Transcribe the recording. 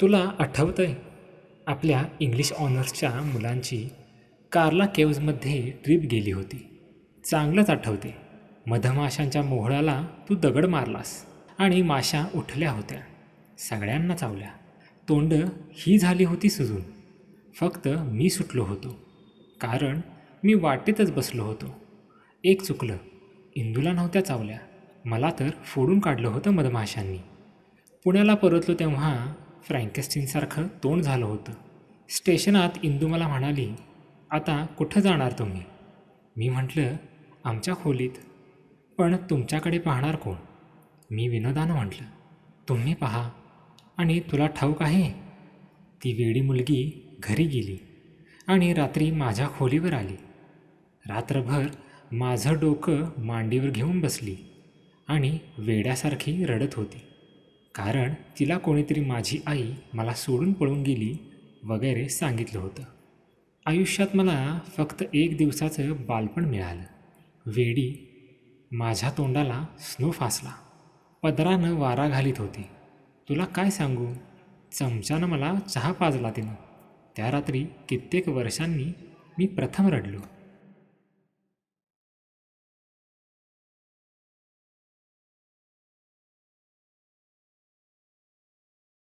तुला आठवतंय आपल्या इंग्लिश ऑनर्सच्या मुलांची कार्ला केव्जमध्ये ट्रीप गेली होती. चांगलंच आठवते. मधमाशांच्या मोहळाला तू दगड मारलास आणि माशा उठल्या होत्या. सगळ्यांना चावल्या. तोंड ही झाली होती सुजून. फक्त मी सुटलो होतो. कारण मी वाटेतच बसलो होतो. एक चुकलं. इंदूला नव्हत्या चावल्या. मला तर फोडून काढलं होतं मधमाशांनी. पुण्याला परतलो तेव्हा फ्रँकेस्टीनसारखं तोंड झालं होतं. स्टेशनात इंदू मला म्हणाली आता कुठं जाणार तुम्ही? मी म्हटलं आमच्या खोलीत. पण तुमच्याकडे पाहणार कोण? मी विनोदानं म्हटलं तुम्ही पहा. आणि तुला ठाऊक आहे? ती वेडी मुलगी घरी गेली आणि रात्री माझ्या खोलीवर आली. रात्रभर माझं डोकं मांडीवर घेऊन बसली आणि वेड्यासारखी रडत होती. कारण तिला कोणीतरी माझी आई मला सोडून पळून गेली वगैरे सांगितलं होतं. आयुष्यात मला फक्त एक दिवसाचं बालपण मिळालं. वेडी माझ्या तोंडाला स्नो फासला. पदरानं वारा घालीत होती. तुला काय सांगू? चमच्यानं मला चहा पाजला तिनं. त्या रात्री कित्येक वर्षांनी मी प्रथम रडलो.